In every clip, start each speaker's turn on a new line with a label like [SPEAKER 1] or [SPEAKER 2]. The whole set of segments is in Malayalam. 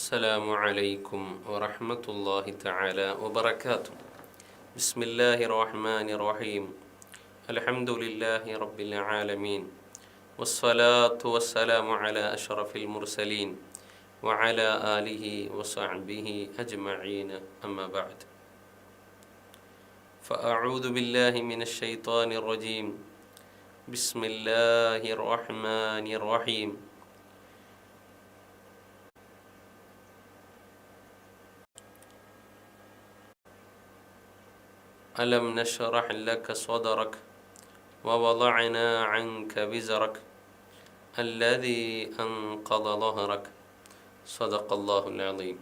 [SPEAKER 1] السلام عليكم ورحمة الله تعالى وبركاته. بسم الله الرحمن الرحيم. الحمد لله رب العالمين. والصلاة والسلام على أشرف المرسلين وعلى آله وصحبه أجمعين. أما بعد. فأعوذ بالله من الشيطان الرجيم. بسم الله الرحمن الرحيم. ألم نشرح لك صدرك ووضعنا عنك وزرك الذي أنقض ظهرك صدق الله العظيم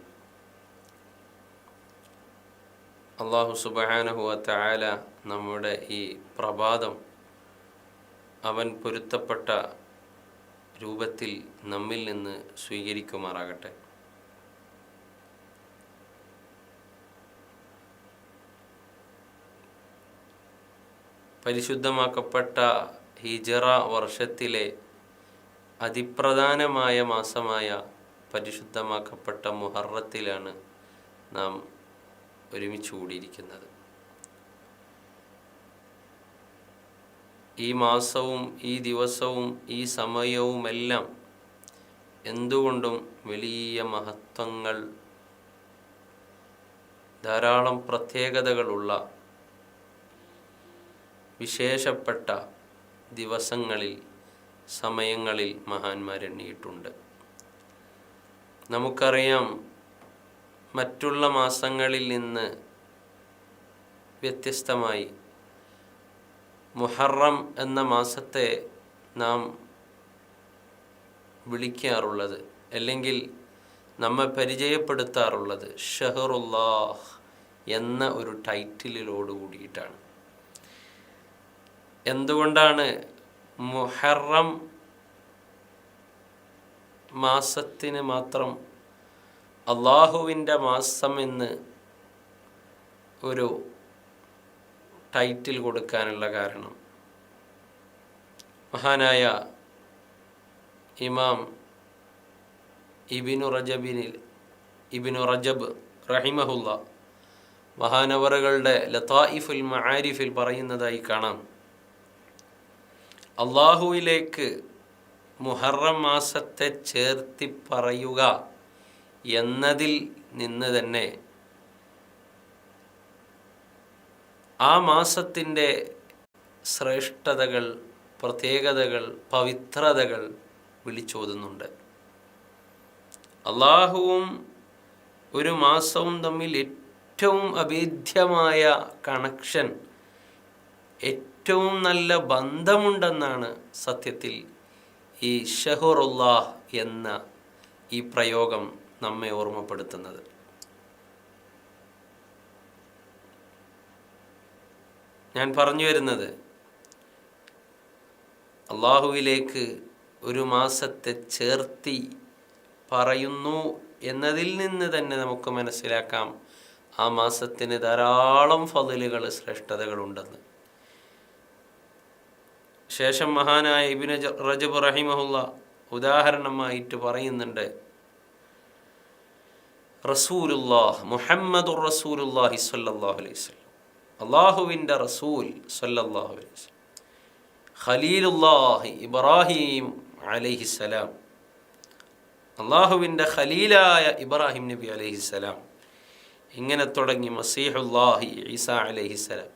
[SPEAKER 1] അള്ളാഹു സുബാനഹുവ തായാല നമ്മുടെ ഈ പ്രഭാതം അവൻ പൊരുത്തപ്പെട്ട രൂപത്തിൽ നമ്മിൽ നിന്ന് സ്വീകരിക്കുമാറാകട്ടെ പരിശുദ്ധമാക്കപ്പെട്ട ഹിജറ വർഷത്തിലെ അതിപ്രധാനമായ മാസമായ പരിശുദ്ധമാക്കപ്പെട്ട മുഹറത്തിലാണ് നാം ഒരുമിച്ച് കൂടിയിരിക്കുന്നത്. ഈ മാസവും ഈ ദിവസവും ഈ സമയവുമെല്ലാം എന്തുകൊണ്ടും വലിയ മഹത്വങ്ങൾ ധാരാളം പ്രത്യേകതകളുള്ള വിശേഷപ്പെട്ട ദിവസങ്ങളിൽ സമയങ്ങളിൽ മഹാന്മാരെണ്ണിയിട്ടുണ്ട് നമുക്കറിയാം മറ്റുള്ള മാസങ്ങളിൽ നിന്ന് വ്യത്യസ്തമായി മുഹറം എന്ന മാസത്തെ നാം വിളിക്കാറുള്ളത് അല്ലെങ്കിൽ നമ്മെ പരിചയപ്പെടുത്താറുള്ളത് ഷഹറുല്ലാഹ് എന്ന ഒരു ടൈറ്റിലോട് കൂടിയിട്ടാണ്. എന്തുകൊണ്ടാണ് മുഹറം മാസത്തിന് മാത്രം അള്ളാഹുവിന്റെ മാസം എന്ന് ഒരു ടൈറ്റിൽ കൊടുക്കാനുള്ള കാരണം? മഹാനായ ഇമാം ഇബിനു റജബിനിൽ ഇബിനു റജബ് റഹിമഹുല്ല മഹാനവറുകളുടെ ലതായിഫുൽ മആരിഫിൽ പറയുന്നതായി കാണാം. അള്ളാഹുവിലേക്ക് മുഹറം മാസത്തെ ചേർത്തി പറയുക എന്നതിൽ നിന്ന് തന്നെ ആ മാസത്തിന്റെ ശ്രേഷ്ഠതകൾ പ്രത്യേകതകൾ പവിത്രതകൾ വിളിച്ചോതുന്നുണ്ട്. അള്ളാഹുവും ഒരു മാസവും തമ്മിൽ ഏറ്റവും അഭേദ്യമായ കണക്ഷൻ ഏറ്റവും നല്ല ബന്ധമുണ്ടെന്നാണ് സത്യത്തിൽ ഈ ഷഹുറുല്ലാഹ് എന്ന ഈ പ്രയോഗം നമ്മെ ഓർമ്മപ്പെടുത്തുന്നത്. ഞാൻ പറഞ്ഞു വരുന്നത് അള്ളാഹുവിലേക്ക് ഒരു മാസത്തെ ചേർത്തി പറയുന്നു എന്നതിൽ നിന്ന് തന്നെ നമുക്ക് മനസ്സിലാക്കാം ആ മാസത്തിന് ധാരാളം ഫതിലുകൾ ശ്രേഷ്ഠതകളുണ്ടെന്ന്. ശേഷം മഹാനായ ഇബിന് റജബ് റഹിമഹുല്ല ഉദാഹരണമായിട്ട് പറയുന്നുണ്ട്. റസൂലുല്ലാഹ് മുഹമ്മദ് റസൂലുല്ലാഹി സല്ലാഹു അലൈഹി വസല്ലം. അള്ളാഹുവിന്റെ റസൂൽ സല്ലാഹു അലൈഹി വസല്ലം. ഖലീലുല്ലാഹി ഇബ്രാഹിം അലൈഹിസ്സലാം അള്ളാഹുവിന്റെ ഖലീലായ ഇബ്രാഹിം നബി അലൈഹിസ്സലാം ഇങ്ങനെ തുടങ്ങി മസീഹുല്ലാഹി ഈസ അലൈഹിസ്സലാം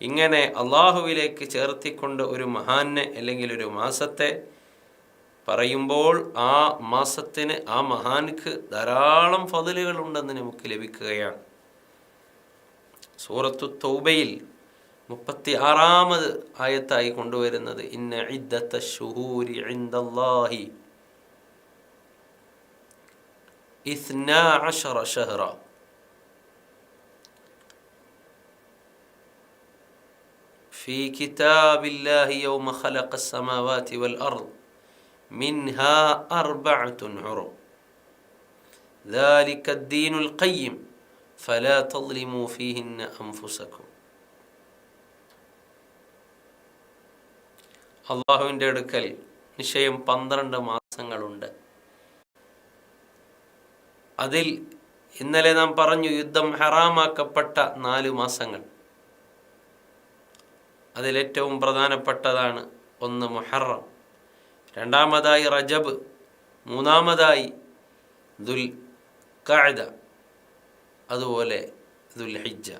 [SPEAKER 1] ഇങ്ങനെ അള്ളാഹുവിലേക്ക് ചേർത്തിക്കൊണ്ട് ഒരു മഹാനെ അല്ലെങ്കിൽ ഒരു മാസത്തെ പറയുമ്പോൾ ആ മാസത്തിന് ആ മഹാൻക്ക് ധാരാളം ഫതിലുകൾ ഉണ്ടെന്ന് നമുക്ക് ലഭിക്കുകയാണ്. സൂറത്തു തൗബയിൽ മുപ്പത്തി ആറാമത് ആയത്തായി കൊണ്ടുവരുന്നത് ഇന്ന ഇദ്ദത്ത ഷുഹൂരി ഇസ്നാ അഷറ ഷഹ്റ في كتاب الله يوم خلق السماوات والأرض منها أربعة حرم ذلك الدين القيم فلا تظلموا فيهن أنفسكم അള്ളാഹുവിൻ്റെ അടുക്കൽ നിശ്ചയം പന്ത്രണ്ട് മാസങ്ങളുണ്ട് അതിൽ ഇന്നലെ നാം പറഞ്ഞു യുദ്ധം ഹറാമാക്കപ്പെട്ട നാല് മാസങ്ങൾ അതിലേറ്റവും പ്രധാനപ്പെട്ടതാണ് ഒന്ന് മുഹറം. രണ്ടാമതായി റജബ്. മൂന്നാമതായി ദുൽ കാഴ്ദ അതുപോലെ ദുൽ ഹിജ്ജ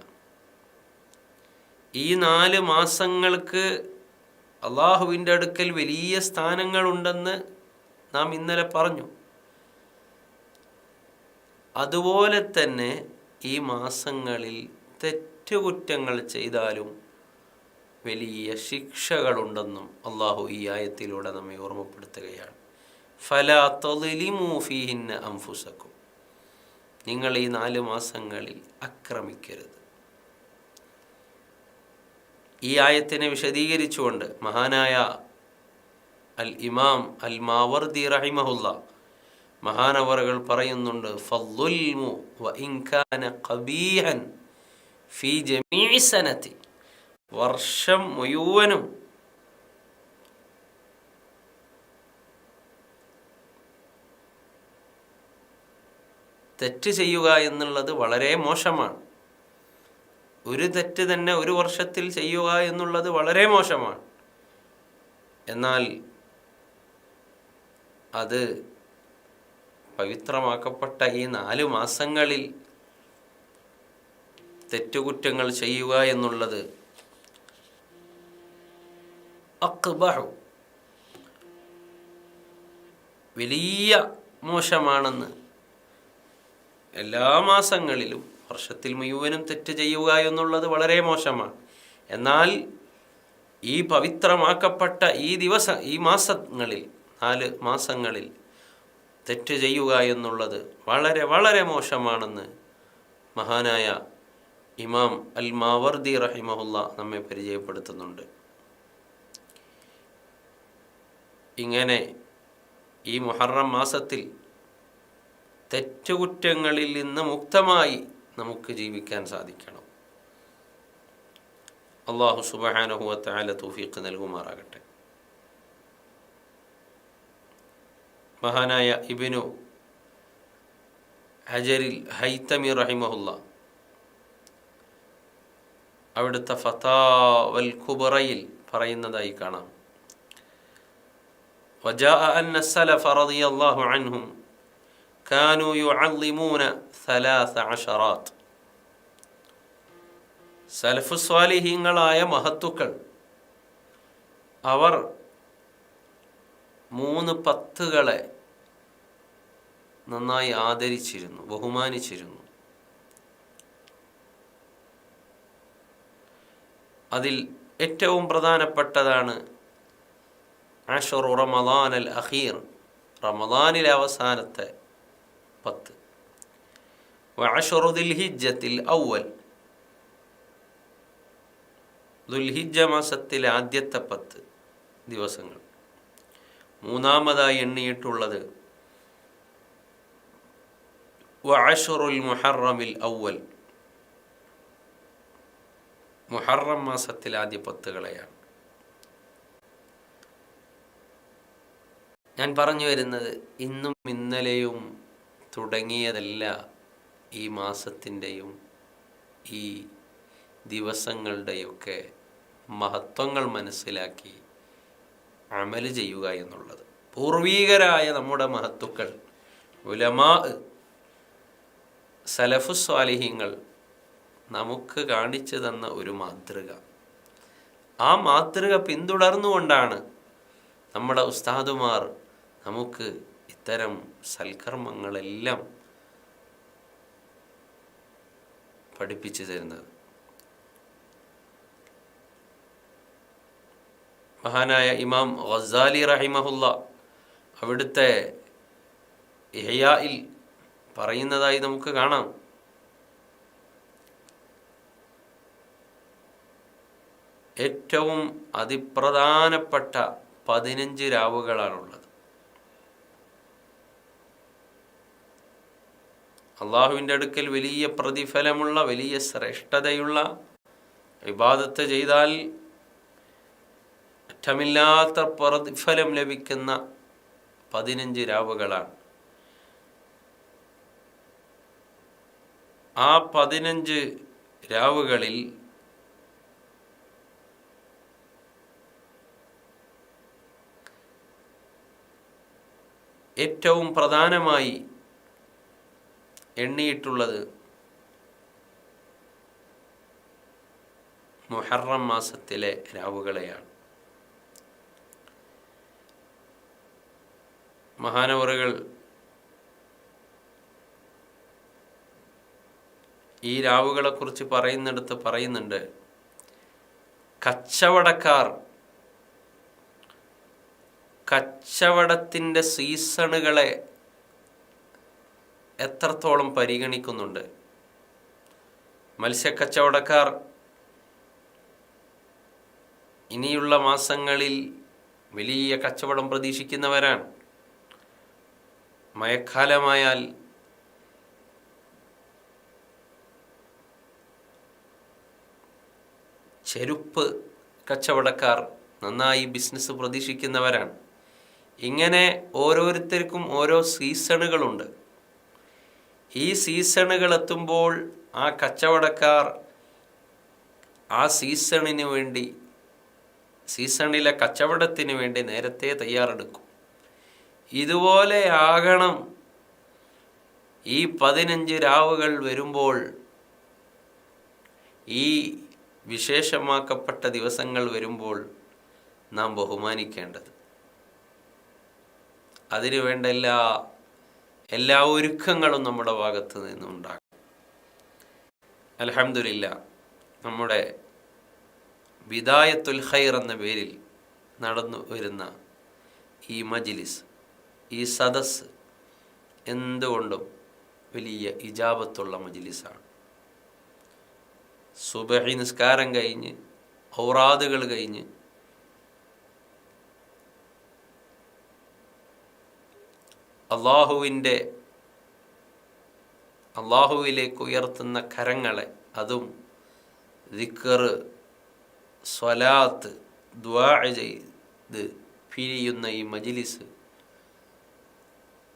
[SPEAKER 1] ഈ നാല് മാസങ്ങൾക്ക് അള്ളാഹുവിന്റെ അടുക്കൽ വലിയ സ്ഥാനങ്ങളുണ്ടെന്ന് നാം ഇന്നലെ പറഞ്ഞു. അതുപോലെ തന്നെ ഈ മാസങ്ങളിൽ തെറ്റുകുറ്റങ്ങൾ ചെയ്താലും വലിയ ശിക്ഷകളുണ്ടെന്നും അള്ളാഹു ഈ ആയത്തിലൂടെ നമ്മെ ഓർമ്മപ്പെടുത്തുകയാണ്. ഫലാ തൊലിമൂഫിഹിന്ന അംഫുസക്കും. നിങ്ങൾ ഈ നാല് മാസങ്ങളിൽ അക്രമിക്കരുത്. ഈ ആയത്തിനെ വിശദീകരിച്ചുകൊണ്ട് മഹാനായ അൽ ഇമാം അൽ മാവർദി റഹിമഹുല്ല മഹാനവറുകൾ പറയുന്നുണ്ട് ഫല്ലുൽമു വ ഇൻകാന ഫി ജമീഇ സനത്തി. വർഷം മുഴുവനും. തെറ്റ് ചെയ്യുക എന്നുള്ളത് വളരെ മോശമാണ്. ഒരു തെറ്റ് തന്നെ ഒരു വർഷത്തിൽ ചെയ്യുക എന്നുള്ളത് വളരെ മോശമാണ്. എന്നാൽ അത് പവിത്രമാക്കപ്പെട്ട ഈ നാല് മാസങ്ങളിൽ തെറ്റുകുറ്റങ്ങൾ ചെയ്യുക എന്നുള്ളത് അക്ബഹു. വലിയ മോശമാണെന്ന് എല്ലാ മാസങ്ങളിലും വർഷത്തിൽ മുഴുവനും തെറ്റ് ചെയ്യുക എന്നുള്ളത് വളരെ മോശമാണ്. എന്നാൽ ഈ പവിത്രമാക്കപ്പെട്ട ഈ ദിവസ ഈ മാസങ്ങളിൽ നാല് മാസങ്ങളിൽ തെറ്റ് ചെയ്യുക എന്നുള്ളത് വളരെ വളരെ മോശമാണെന്ന് മഹാനായ ഇമാം അൽ മാവർദി റഹിമഹുല്ല നമ്മെ പരിചയപ്പെടുത്തുന്നുണ്ട്. ഇങ്ങനെ ഈ മുഹറം മാസത്തിൽ തെറ്റുകുറ്റങ്ങളിൽ നിന്ന് മുക്തമായി നമുക്ക് ജീവിക്കാൻ സാധിക്കണം. അള്ളാഹു സുബഹാനുഹുവത്തായ തൗഫീഖ് നൽകുമാറാകട്ടെ. മഹാനായ ഇബിനു ഹജരിൽ ഹൈത്തമി റഹിമഹുല്ല അവിടുത്തെ ഫതാവൽ ഖുബറയിൽ പറയുന്നതായി കാണാം. وجاء أن السلف رضي الله عنهم كانوا يعظمون ثلاث عشرات സലഫ് സ്വാലിഹീങ്ങളായ മഹത്തുക്കൾ അവർ മൂന്ന് പത്തുകളെ നന്നായി ആദരിച്ചിരുന്നു ബഹുമാനിച്ചിരുന്നു അതിൽ ഏറ്റവും പ്രധാനപ്പെട്ടതാണ് അഷറു റമദാൻ അൽ അഖീർ. റമദാനിലെ അവസാനത്തെ പത്ത്. വഅഷറു ദുൽഹിജ്ജത്തിൽ ഔവൽ. ദുൽഹിജ്ജ മാസത്തിലെ ആദ്യത്തെ പത്ത് ദിവസങ്ങൾ. മൂന്നാമതായി എണ്ണിയിട്ടുള്ളത് വഅഷറുൽ മുഹറമിൽ ഔവൽ. മുഹറം മാസത്തിലെ ആദ്യ പത്തുകളെയാണ്. ഞാൻ പറഞ്ഞു വരുന്നത് ഇന്നും ഇന്നലെയും തുടങ്ങിയതല്ല ഈ മാസത്തിന്റെയും ഈ ദിവസങ്ങളുടെയൊക്കെ മഹത്വങ്ങൾ മനസ്സിലാക്കി അമൽ ചെയ്യുക എന്നുള്ളത്. പൂർവീകരായ നമ്മുടെ മഹത്തുക്കൾ ഉലമാ സലഫുസ്വാലിഹ്യങ്ങൾ നമുക്ക് കാണിച്ചു തന്ന ഒരു മാതൃക. ആ മാതൃക പിന്തുടർന്നുകൊണ്ടാണ് നമ്മുടെ ഉസ്താദുമാർ നമുക്ക് ഇത്തരം സൽക്കർമ്മങ്ങളെല്ലാം പഠിപ്പിച്ചു തരുന്നത്. മഹാനായ ഇമാം ഗസാലി റഹിമഹുല്ല അവിടുത്തെ പറയുന്നതായി നമുക്ക് കാണാം. ഏറ്റവും അതിപ്രധാനപ്പെട്ട പതിനഞ്ച് രാവുകളാണുള്ളത്. അള്ളാഹുവിന്റെ അടുക്കൽ വലിയ പ്രതിഫലമുള്ള വലിയ ശ്രേഷ്ഠതയുള്ള വിവാദത്ത് ചെയ്താൽ അറ്റമില്ലാത്ത പ്രതിഫലം ലഭിക്കുന്ന പതിനഞ്ച് രാവുകളാണ്. ആ പതിനഞ്ച് രാവുകളിൽ ഏറ്റവും പ്രധാനമായി എണ്ണിയിട്ടുള്ളത് മുഹറം മാസത്തിലെ രാവുകളെയാണ്. മഹാനവറുകൾ ഈ രാവുകളെക്കുറിച്ച് പറയുന്നിടത്ത് പറയുന്നുണ്ട് കച്ചവടക്കാർ കച്ചവടത്തിന്റെ സീസണുകളെ എത്രത്തോളം പരിഗണിക്കുന്നുണ്ട്? മത്സ്യക്കച്ചവടക്കാർ ഇനിയുള്ള മാസങ്ങളിൽ വലിയ കച്ചവടം പ്രതീക്ഷിക്കുന്നവരാണ്. മഴക്കാലമായാൽ ചെരുപ്പ് കച്ചവടക്കാർ നന്നായി ബിസിനസ് പ്രതീക്ഷിക്കുന്നവരാണ്. ഇങ്ങനെ ഓരോരുത്തർക്കും ഓരോ സീസണുകളുണ്ട്. ഈ സീസണുകൾ എത്തുമ്പോൾ ആ കച്ചവടക്കാർ ആ സീസണിന് വേണ്ടി സീസണിലെ കച്ചവടത്തിന് വേണ്ടി നേരത്തെ തയ്യാറെടുക്കും. ഇതുപോലെ ആകണം. ഈ പതിനഞ്ച് രാവുകൾ വരുമ്പോൾ ഈ വിശേഷമാക്കപ്പെട്ട ദിവസങ്ങൾ വരുമ്പോൾ നാം ബഹുമാനിക്കേണ്ടത്. അതിനു വേണ്ട എല്ലാ എല്ലാ ഒരുക്കങ്ങളും നമ്മുടെ ഭാഗത്ത് നിന്നുണ്ടാകും അലഹമില്ല നമ്മുടെ വിദായത്തുൽ ഖൈർ എന്ന പേരിൽ നടന്നു വരുന്ന ഈ മജിലിസ് ഈ സദസ് എന്തുകൊണ്ടും വലിയ ഇജാബത്തുള്ള മജിലിസാണ്. സുബഹി നിസ്കാരം കഴിഞ്ഞ് ഔറാദുകൾ കഴിഞ്ഞ് അള്ളാഹുവിന്റെ അള്ളാഹുവിലേക്ക് ഉയർത്തുന്ന കരങ്ങളെ അതും ദിക്കർ സ്വലാത്ത് ദ്വാ പിരിയുന്ന ഈ മജിലിസ്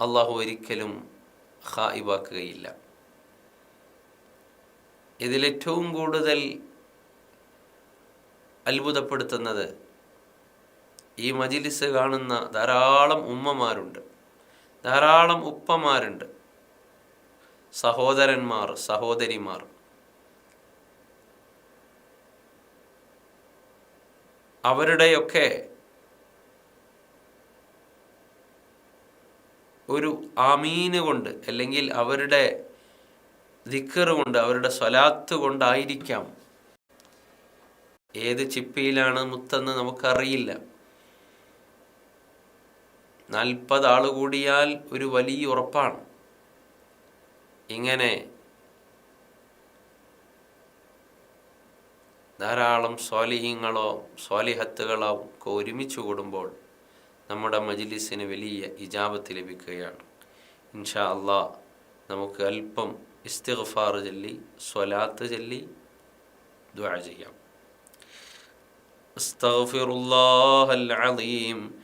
[SPEAKER 1] അള്ളാഹു ഒരിക്കലും ഹായിവാക്കുകയില്ല ഇതിലേറ്റവും കൂടുതൽ അത്ഭുതപ്പെടുത്തുന്നത് ഈ മജിലിസ് കാണുന്ന ധാരാളം ഉമ്മമാരുണ്ട്. ധാരാളം ഉപ്പമാരുണ്ട്. സഹോദരന്മാർ സഹോദരിമാർ. അവരുടെയൊക്കെ ഒരു ആമീന് കൊണ്ട് അല്ലെങ്കിൽ അവരുടെ ദിക്കറ് കൊണ്ട് അവരുടെ സ്വലാത്ത് കൊണ്ടായിരിക്കാം. ഏത് ചിപ്പിയിലാണ് മുത്തെന്ന് നമുക്കറിയില്ല. നാൽപ്പത് ആൾ കൂടിയാൽ ഒരു വലിയ ഉറപ്പാണ്. ഇങ്ങനെ ധാരാളം സ്വാലിഹ്യങ്ങളോ സ്വാലിഹത്തുകളോ ഒക്കെ ഒരുമിച്ച് കൂടുമ്പോൾ നമ്മുടെ മജിലിസിന് വലിയ ഇജാബത്ത് ലഭിക്കുകയാണ്. ഇൻഷാ അള്ളാ നമുക്ക് അല്പം ഇസ്തിഗ്ഫാർ ചൊല്ലി സ്വലാത്ത് ചൊല്ലി ദ്വാര ചെയ്യാം. അസ്തഗ്ഫിറുല്ലാഹൽ അലീം.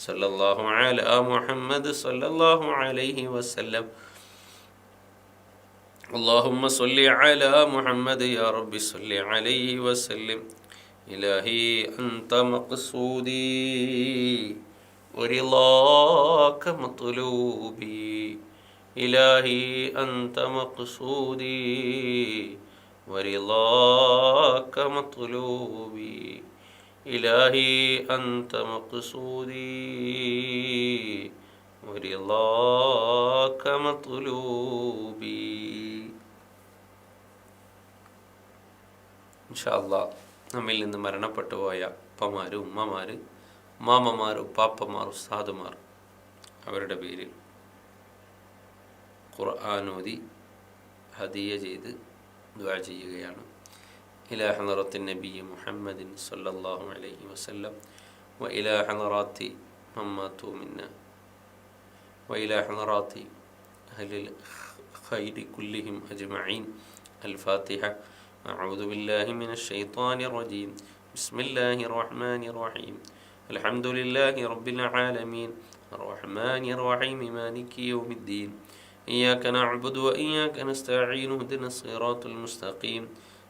[SPEAKER 1] صلى الله على محمد صلى الله عليه وسلم اللهم صل على محمد يا رب صل عليه وسلم إلهي أنت مقصودي ورضاك مطلوبي إلهي أنت مقصودي ورضاك مطلوبي إلهي أنت مقصودي ورضاك مطلوبي ഇൻഷാല്ല നമ്മിൽ നിന്ന് മരണപ്പെട്ടു പോയ ഉപ്പമാർ ഉമ്മമാർ മാമമാർ ഉപ്പാപ്പമാർ ഉസ്താദുമാർ അവരുടെ പേരിൽ ഖുർആാനോദി ഹദിയ ചെയ്ത് ദുആ ചെയ്യുകയാണ് إلى حضرة النبي محمد صلى الله عليه وسلم وإلى حضرات من ماتوا منا. وإلى حضرات أهل الخير كلهم أجمعين. الفاتحة أعوذ بالله من الشيطان الرجيم. بسم الله الرحمن الرحيم. الحمد لله رب العالمين. الرحمن الرحيم مالك يوم الدين. إياك نعبد وإياك نستعين اهدنا الصراط المستقيم.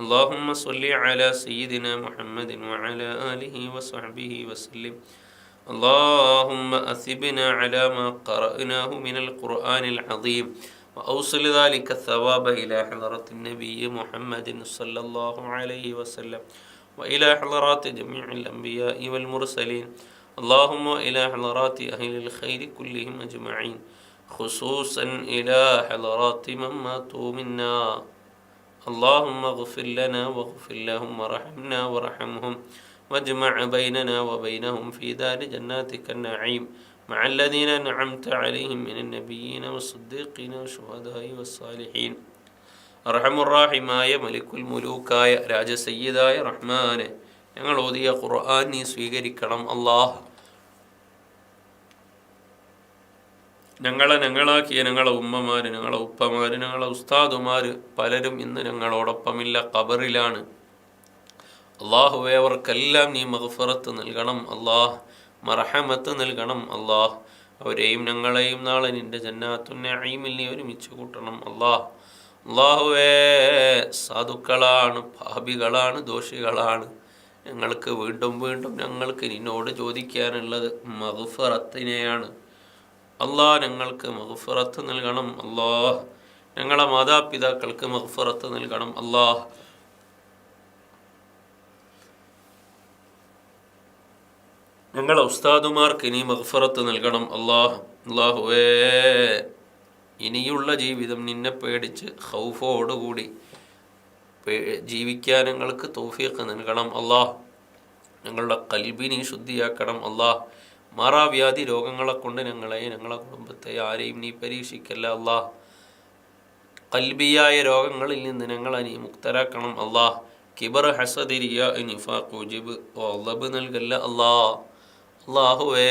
[SPEAKER 1] اللهم صل على سيدنا محمد وعلى آله وصحبه وسلم. اللهم أثبنا على ما قرأناه من القرآن العظيم وأوصل ذلك الثواب إلى حضرة النبي محمد صلى الله عليه وسلم وإلى حضرات جميع الأنبياء والمرسلين. اللهم إلى حضرات أهل الخير كلهم أجمعين خصوصا إلى حضرات من ماتوا منا. اللهم اغفر لنا واغفر لهم وارحمنا وارحمهم واجمع بيننا وبينهم في دار جناتك النعيم مع الذين أنعمت عليهم من النبيين والصديقين والشهداء والصالحين അറഹമുറാഹിമായ മലിക്കുൽ മുലൂക്കായ രാജസയ്യിദായ റഹ്മാനെ ഞങ്ങൾ ഓതിയ ഖുർആൻ നീ സ്വീകരിക്കണം അള്ളാഹ് ഞങ്ങളെ ഞങ്ങളാക്കിയ ഞങ്ങളെ ഉമ്മമാര് ഞങ്ങളെ ഉപ്പമാര് ഞങ്ങളെ ഉസ്താദുമാര് പലരും ഇന്ന് ഞങ്ങളോടൊപ്പമില്ല ഖബറിലാണ്. അള്ളാഹുവെ അവർക്കെല്ലാം നീ മഹഫറത്ത് നൽകണം അള്ളാഹ് മറഹമത്ത് നൽകണം അള്ളാഹ് അവരെയും ഞങ്ങളെയും നാളെ നിന്റെ ജന്നാത്തുന്നീമിൽ നീ ഒരുമിച്ച് കൂട്ടണം അള്ളാഹ് അള്ളാഹുവേ സാധുക്കളാണ് പാപികളാണ് ദോഷികളാണ്. ഞങ്ങൾക്ക് വീണ്ടും വീണ്ടും ഞങ്ങൾക്ക് നിന്നോട് ചോദിക്കാനുള്ളത് മഗ്ഫറത്തിനെയാണ്. അള്ളാഹ് ഞങ്ങൾക്ക് മഹഫുറത്ത് നൽകണം. അള്ളാഹ് ഞങ്ങളെ മാതാപിതാക്കൾക്ക് മഹഫുറത്ത് നൽകണം. അള്ളാഹ് ഞങ്ങളെ ഉസ്താദുമാർക്ക് ഇനി മഹഫുറത്ത് നൽകണം. അള്ളാഹ് അള്ളാഹുവേ ഇനിയുള്ള ജീവിതം നിന്നെ പേടിച്ച് ഹൗഫോടുകൂടി ജീവിക്കാൻ ഞങ്ങൾക്ക് തോഫിയൊക്കെ നൽകണം. അള്ളാഹ് ഞങ്ങളുടെ കൽബിനി ശുദ്ധിയാക്കണം. അള്ളാഹ് മാറാവ്യാധി രോഗങ്ങളെ കൊണ്ട് ഞങ്ങളെ ഞങ്ങളെ കുടുംബത്തെ ആരെയും നീ പരീക്ഷിക്കല്ല അള്ളാഹ് കൽബിയായ രോഗങ്ങളിൽ നിന്ന് ഞങ്ങളെ നീ മുക്തരാക്കണം അള്ളാഹ് കിബർ ഹസദിരിയ നിഫാഖ് ഉജിബ് നൽകല്ല അള്ളാഹ് അള്ളാഹുവേ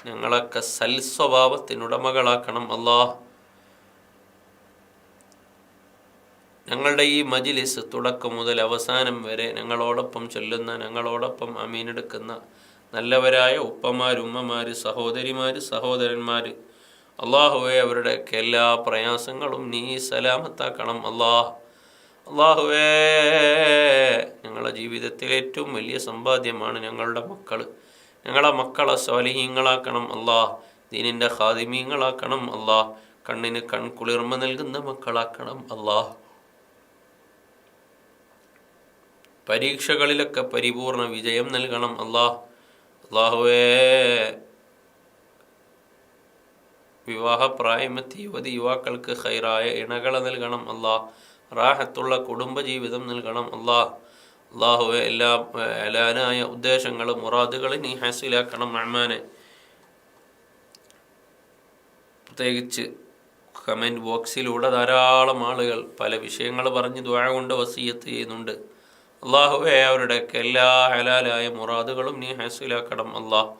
[SPEAKER 1] ഞങ്ങളൊക്കെ സൽ സ്വഭാവത്തിനുടമകളാക്കണം അള്ളാഹ് ഞങ്ങളുടെ ഈ മജിലിസ് തുടക്കം മുതൽ അവസാനം വരെ ഞങ്ങളോടൊപ്പം ചൊല്ലുന്ന ഞങ്ങളോടൊപ്പം അമീനെടുക്കുന്ന നല്ലവരായ ഉപ്പമാർ ഉമ്മമാർ സഹോദരിമാർ സഹോദരന്മാർ അള്ളാഹുവെ അവരുടെയൊക്കെ എല്ലാ പ്രയാസങ്ങളും നീ സലാമത്താക്കണം. അള്ളാഹ് അള്ളാഹുവേ ഞങ്ങളുടെ ജീവിതത്തിലെ ഏറ്റവും വലിയ സമ്പാദ്യമാണ് ഞങ്ങളുടെ മക്കൾ ഞങ്ങളെ മക്കളെ സ്വാലിഹീങ്ങളാക്കണം. അള്ളാഹ് ദീനിന്റെ ഹാദിമീങ്ങളാക്കണം അള്ളാഹ് കണ്ണിന് കൺകുളിർമ നൽകുന്ന മക്കളാക്കണം. അള്ളാഹ് പരീക്ഷകളിലൊക്കെ പരിപൂർണ വിജയം നൽകണം. അള്ളാഹ് അള്ളാഹുവേ. വിവാഹപ്രായമെത്തി യുവതി യുവാക്കൾക്ക് ഹൈറായ ഇണകളെ നൽകണം അള്ളാ. റാഹത്തുള്ള കുടുംബജീവിതം നൽകണം അള്ളാഹ് അള്ളാഹുവെ എല്ലാ അലാനായ ഉദ്ദേശങ്ങളും മുറാദുകളും നീ ഹാസിലാക്കണം റഹ്മാനെ. പ്രത്യേകിച്ച് കമന്റ് ബോക്സിലൂടെ ധാരാളം ആളുകൾ പല വിഷയങ്ങൾ പറഞ്ഞ് ദ്വാഴ കൊണ്ട് വസീയത്ത് ചെയ്യുന്നുണ്ട്. അള്ളാഹുവെ അവരുടെയൊക്കെ എല്ലാ ഹലാലായ മുറാദുകളും നീ ഹാസിലാക്കണം അള്ളാഹ്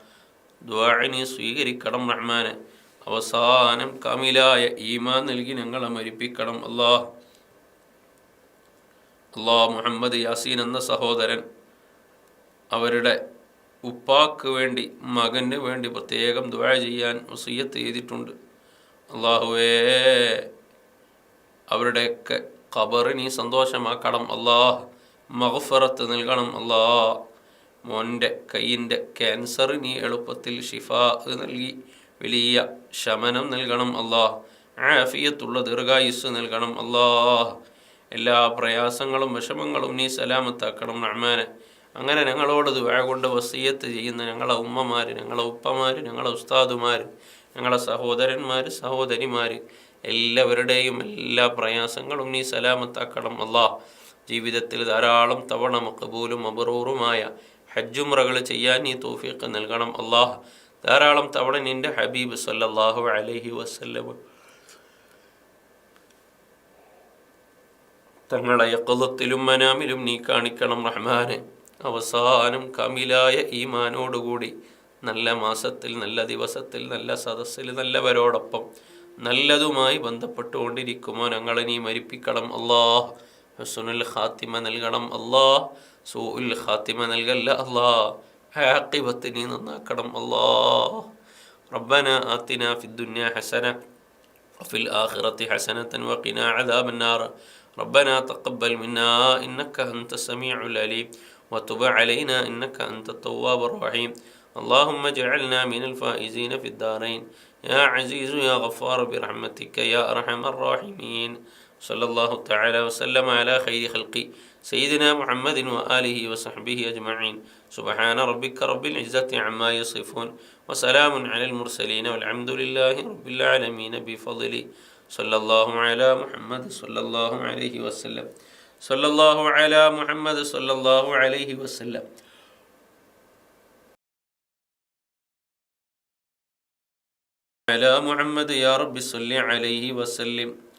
[SPEAKER 1] ദ്വാഴ നീ സ്വീകരിക്കണം റഹ്മാനെ. അവസാനം കമിലായ ഈമാൻ നൽകി ഞങ്ങളെ മരിപ്പിക്കണം അള്ളാഹ് അള്ളാഹ് മുഹമ്മദ് യാസീൻ എന്ന സഹോദരൻ അവരുടെ ഉപ്പാക്ക് വേണ്ടി മകന് വേണ്ടി പ്രത്യേകം ദ്വാഴ ചെയ്യാൻ വസിയത്ത് ചെയ്തിട്ടുണ്ട്. അള്ളാഹുവേ അവരുടെയൊക്കെ ഖബറ് നീ സന്തോഷമാക്കണം അള്ളാഹ് മഗ്ഫറത്ത് നൽകണം. അള്ളാ മോന്റെ കയ്യിന്റെ ക്യാൻസർ നീ എളുപ്പത്തിൽ ഷിഫ നൽകി. വലിയ ശമനം നൽകണം. അള്ളാ ആഫിയത്തുള്ള ദീർഘായുസ് നൽകണം. അള്ളാ എല്ലാ പ്രയാസങ്ങളും വിഷമങ്ങളും നീ സലാമത്താക്കണം. റഹ്മാനെ അങ്ങനെ ഞങ്ങളോട് ദുആ കൊണ്ട് വസീയത്ത് ചെയ്യുന്ന ഞങ്ങളെ ഉമ്മമാർ ഞങ്ങളെ ഉപ്പമാർ ഞങ്ങളെ ഉസ്താദുമാർ ഞങ്ങളെ സഹോദരന്മാർ സഹോദരിമാർ എല്ലാവരുടെയും എല്ലാ പ്രയാസങ്ങളും നീ സലാമത്താക്കണം. അള്ളാഹ് ജീവിതത്തിൽ ധാരാളം തവണ മക്കബൂലും അബറൂറുമായ ഹജ്ജുമുറകൾ ചെയ്യാൻ ഈ തോഫീക്ക് നൽകണം. അള്ളാഹ് ധാരാളം തവണ നിന്റെ ഹബീബ് സല്ലാഹു അലഹി വസല്ലം തങ്ങളെ യക്കുലത്തിലും മനാമിലും നീ കാണിക്കണം. റഹ്മാനെ അവസാനം കമിലായ ഈമാനോടുകൂടി നല്ല മാസത്തിൽ നല്ല ദിവസത്തിൽ നല്ല സദസ്സിൽ നല്ലവരോടൊപ്പം നല്ലതുമായി ബന്ധപ്പെട്ടുകൊണ്ടിരിക്കുമോ? ഞങ്ങളെ നീ മരിപ്പിക്കണം. അള്ളാഹ് ഹസുനുൽ ഖാത്തിമ നൽകണം അള്ളാഹ് സൂഉൽ ഖാത്തിമ നൽകല്ല അള്ളാഹ് ആഖിബത്ത് നീ നന്നാക്കണം അള്ളാഹ് ربنا آتنا في الدنيا حسنة وفي الآخرة حسنة وقنا عذاب النار ربنا تقبل منا إنك أنت السميع العليم وتب علينا إنك أنت التواب الرحيم اللهم اجعلنا من الفائزين في الدارين يا عزيز يا غفار برحمتك يا أرحم الراحمين صلى الله تعالى وسلم على خير خلقي سيدنا محمد وآله وصحبه أجمعين. سبحان ربك رب العزة عما يصفون وسلام على المرسلين والحمد لله رب العالمين بفضله. صلى الله على محمد صلى الله عليه وسلم. صلى الله على محمد صلى الله عليه وسلم. على محمد يا رب صل عليه وسلم.